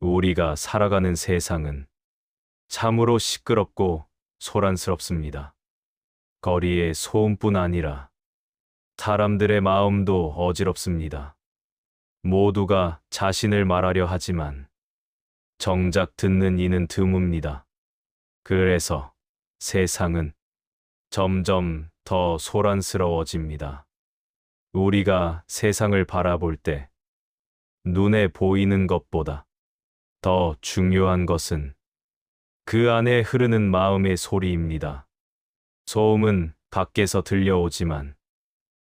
우리가 살아가는 세상은 참으로 시끄럽고 소란스럽습니다. 거리의 소음뿐 아니라 사람들의 마음도 어지럽습니다. 모두가 자신을 말하려 하지만 정작 듣는 이는 드뭅니다. 그래서 세상은 점점 더 소란스러워집니다. 우리가 세상을 바라볼 때 눈에 보이는 것보다 더 중요한 것은 그 안에 흐르는 마음의 소리입니다. 소음은 밖에서 들려오지만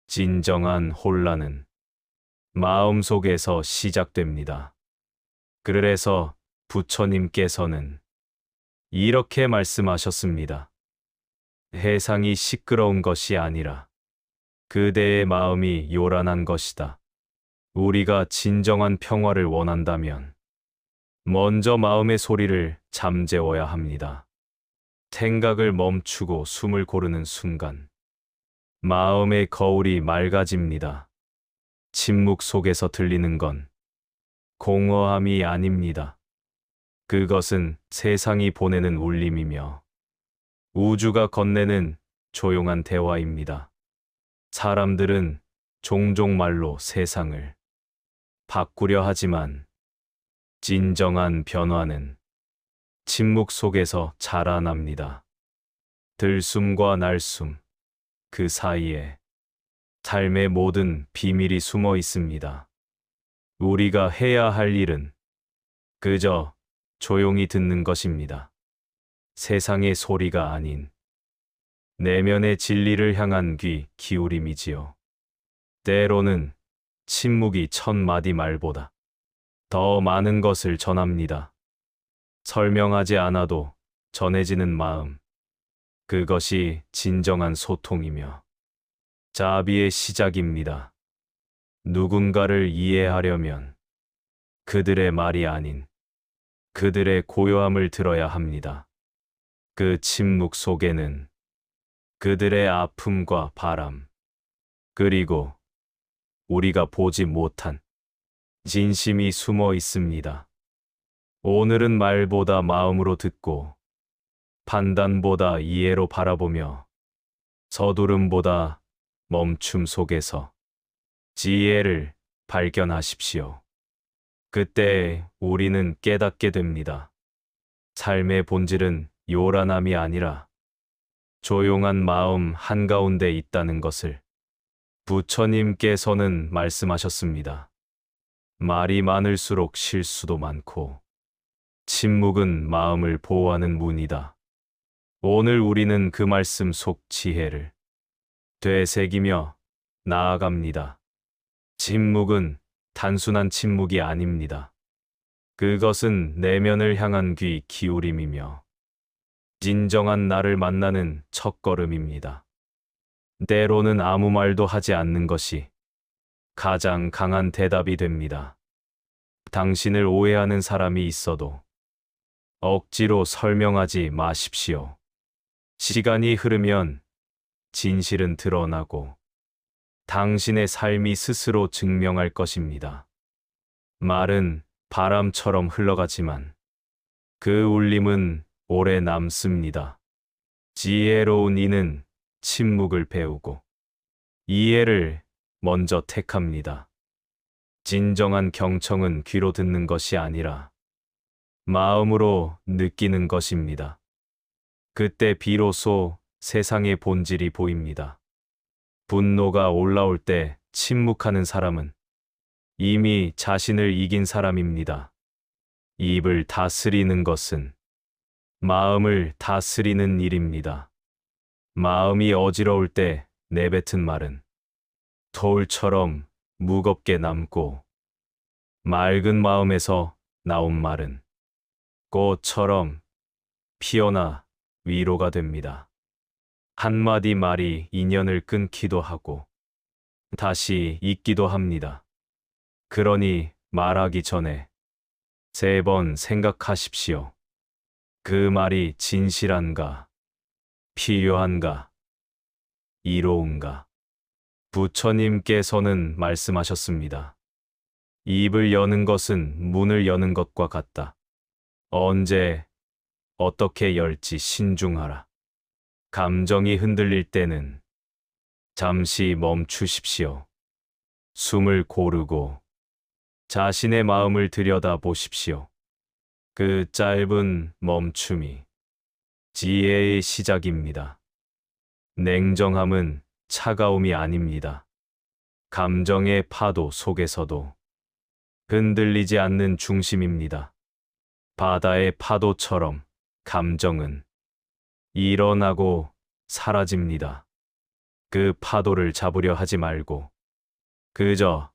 진정한 혼란은 마음 속에서 시작됩니다. 그래서 부처님께서는 이렇게 말씀하셨습니다. 해상이 시끄러운 것이 아니라 그대의 마음이 요란한 것이다. 우리가 진정한 평화를 원한다면 먼저 마음의 소리를 잠재워야 합니다. 생각을 멈추고 숨을 고르는 순간 마음의 거울이 맑아집니다. 침묵 속에서 들리는 건 공허함이 아닙니다. 그것은 세상이 보내는 울림이며 우주가 건네는 조용한 대화입니다. 사람들은 종종 말로 세상을 바꾸려 하지만 진정한 변화는 침묵 속에서 자라납니다. 들숨과 날숨, 그 사이에 삶의 모든 비밀이 숨어 있습니다. 우리가 해야 할 일은 그저 조용히 듣는 것입니다. 세상의 소리가 아닌 내면의 진리를 향한 귀 기울임이지요. 때로는 침묵이 천 마디 말보다 더 많은 것을 전합니다. 설명하지 않아도 전해지는 마음. 그것이 진정한 소통이며 자비의 시작입니다. 누군가를 이해하려면 그들의 말이 아닌 그들의 고요함을 들어야 합니다. 그 침묵 속에는 그들의 아픔과 바람, 그리고 우리가 보지 못한 진심이 숨어 있습니다. 오늘은 말보다 마음으로 듣고 판단보다 이해로 바라보며 서두름보다 멈춤 속에서 지혜를 발견하십시오. 그때 우리는 깨닫게 됩니다. 삶의 본질은 요란함이 아니라 조용한 마음 한가운데 있다는 것을 부처님께서는 말씀하셨습니다. 말이 많을수록 실수도 많고 침묵은 마음을 보호하는 문이다. 오늘 우리는 그 말씀 속 지혜를 되새기며 나아갑니다. 침묵은 단순한 침묵이 아닙니다. 그것은 내면을 향한 귀 기울임이며 진정한 나를 만나는 첫걸음입니다. 때로는 아무 말도 하지 않는 것이 가장 강한 대답이 됩니다. 당신을 오해하는 사람이 있어도 억지로 설명하지 마십시오. 시간이 흐르면 진실은 드러나고 당신의 삶이 스스로 증명할 것입니다. 말은 바람처럼 흘러가지만 그 울림은 오래 남습니다. 지혜로운 이는 침묵을 배우고 이해를 먼저 택합니다. 진정한 경청은 귀로 듣는 것이 아니라 마음으로 느끼는 것입니다. 그때 비로소 세상의 본질이 보입니다. 분노가 올라올 때 침묵하는 사람은 이미 자신을 이긴 사람입니다. 입을 다스리는 것은 마음을 다스리는 일입니다. 마음이 어지러울 때 내뱉은 말은 돌처럼 무겁게 남고 맑은 마음에서 나온 말은 꽃처럼 피어나 위로가 됩니다. 한마디 말이 인연을 끊기도 하고 다시 잊기도 합니다. 그러니 말하기 전에 세 번 생각하십시오. 그 말이 진실한가, 필요한가, 이로운가. 부처님께서는 말씀하셨습니다. 입을 여는 것은 문을 여는 것과 같다. 언제, 어떻게 열지 신중하라. 감정이 흔들릴 때는 잠시 멈추십시오. 숨을 고르고 자신의 마음을 들여다 보십시오. 그 짧은 멈춤이 지혜의 시작입니다. 냉정함은 차가움이 아닙니다. 감정의 파도 속에서도 흔들리지 않는 중심입니다. 바다의 파도처럼 감정은 일어나고 사라집니다. 그 파도를 잡으려 하지 말고 그저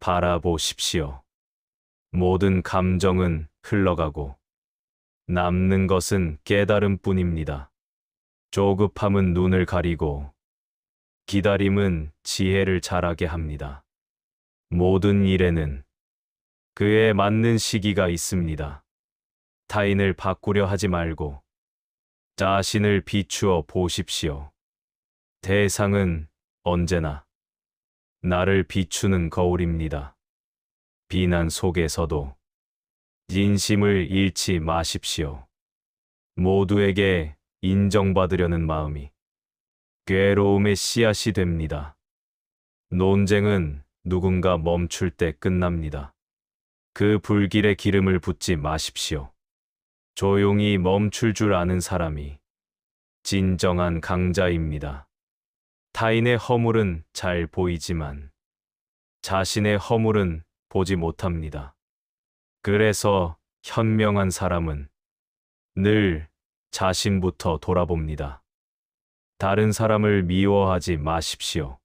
바라보십시오. 모든 감정은 흘러가고 남는 것은 깨달음 뿐입니다. 조급함은 눈을 가리고 기다림은 지혜를 자라게 합니다. 모든 일에는 그에 맞는 시기가 있습니다. 타인을 바꾸려 하지 말고 자신을 비추어 보십시오. 대상은 언제나 나를 비추는 거울입니다. 비난 속에서도 진심을 잃지 마십시오. 모두에게 인정받으려는 마음이 괴로움의 씨앗이 됩니다. 논쟁은 누군가 멈출 때 끝납니다. 그 불길에 기름을 붓지 마십시오. 조용히 멈출 줄 아는 사람이 진정한 강자입니다. 타인의 허물은 잘 보이지만 자신의 허물은 보지 못합니다. 그래서 현명한 사람은 늘 자신부터 돌아봅니다. 다른 사람을 미워하지 마십시오.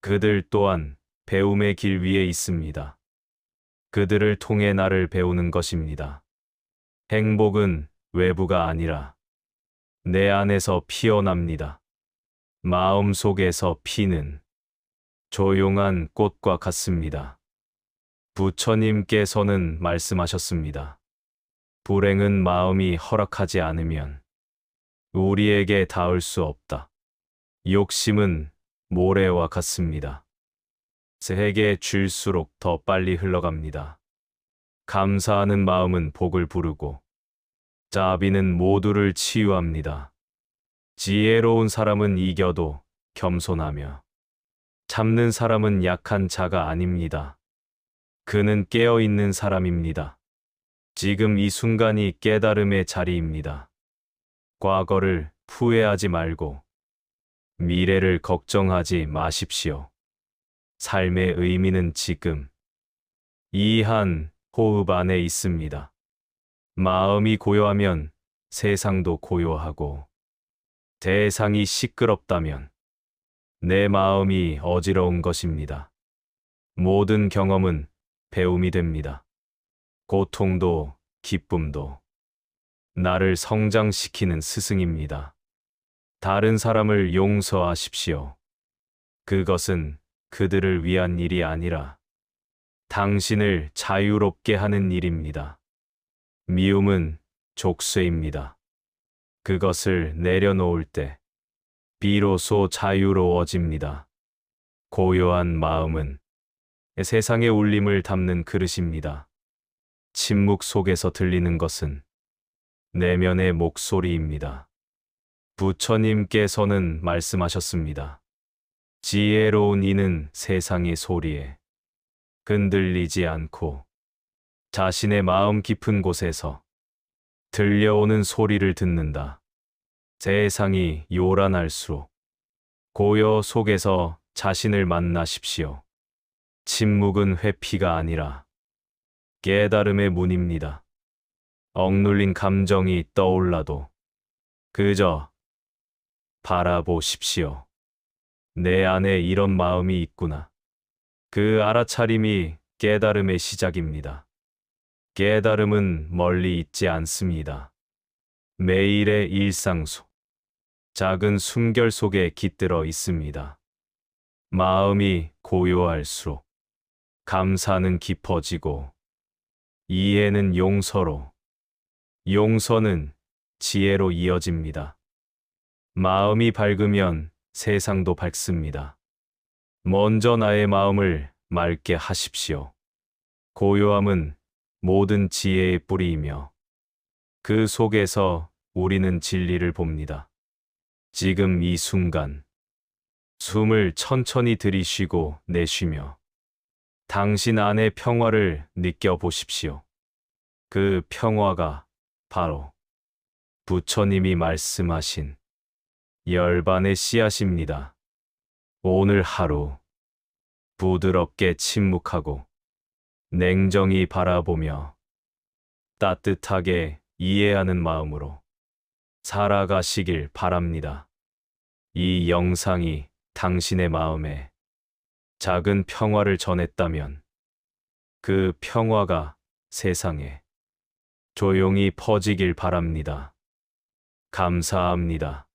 그들 또한 배움의 길 위에 있습니다. 그들을 통해 나를 배우는 것입니다. 행복은 외부가 아니라 내 안에서 피어납니다. 마음 속에서 피는 조용한 꽃과 같습니다. 부처님께서는 말씀하셨습니다. 불행은 마음이 허락하지 않으면 우리에게 닿을 수 없다. 욕심은 모래와 같습니다. 세게 줄수록 더 빨리 흘러갑니다. 감사하는 마음은 복을 부르고 자비는 모두를 치유합니다. 지혜로운 사람은 이겨도 겸손하며 참는 사람은 약한 자가 아닙니다. 그는 깨어있는 사람입니다. 지금 이 순간이 깨달음의 자리입니다. 과거를 후회하지 말고 미래를 걱정하지 마십시오. 삶의 의미는 지금 이 한 호흡 안에 있습니다. 마음이 고요하면 세상도 고요하고 대상이 시끄럽다면 내 마음이 어지러운 것입니다. 모든 경험은 배움이 됩니다. 고통도 기쁨도 나를 성장시키는 스승입니다. 다른 사람을 용서하십시오. 그것은 그들을 위한 일이 아니라 당신을 자유롭게 하는 일입니다. 미움은 족쇄입니다. 그것을 내려놓을 때 비로소 자유로워집니다. 고요한 마음은 세상의 울림을 담는 그릇입니다. 침묵 속에서 들리는 것은 내면의 목소리입니다. 부처님께서는 말씀하셨습니다. 지혜로운 이는 세상의 소리에 흔들리지 않고 자신의 마음 깊은 곳에서 들려오는 소리를 듣는다. 세상이 요란할수록 고요 속에서 자신을 만나십시오. 침묵은 회피가 아니라 깨달음의 문입니다. 억눌린 감정이 떠올라도 그저 바라보십시오. 내 안에 이런 마음이 있구나. 그 알아차림이 깨달음의 시작입니다. 깨달음은 멀리 있지 않습니다. 매일의 일상 속, 작은 숨결 속에 깃들어 있습니다. 마음이 고요할수록 감사는 깊어지고 이해는 용서로, 용서는 지혜로 이어집니다. 마음이 밝으면 세상도 밝습니다. 먼저 나의 마음을 맑게 하십시오. 고요함은 모든 지혜의 뿌리이며 그 속에서 우리는 진리를 봅니다. 지금 이 순간 숨을 천천히 들이쉬고 내쉬며 당신 안의 평화를 느껴보십시오. 그 평화가 바로 부처님이 말씀하신 열반의 씨앗입니다. 오늘 하루 부드럽게 침묵하고 냉정히 바라보며 따뜻하게 이해하는 마음으로 살아가시길 바랍니다. 이 영상이 당신의 마음에 작은 평화를 전했다면 그 평화가 세상에 조용히 퍼지길 바랍니다. 감사합니다.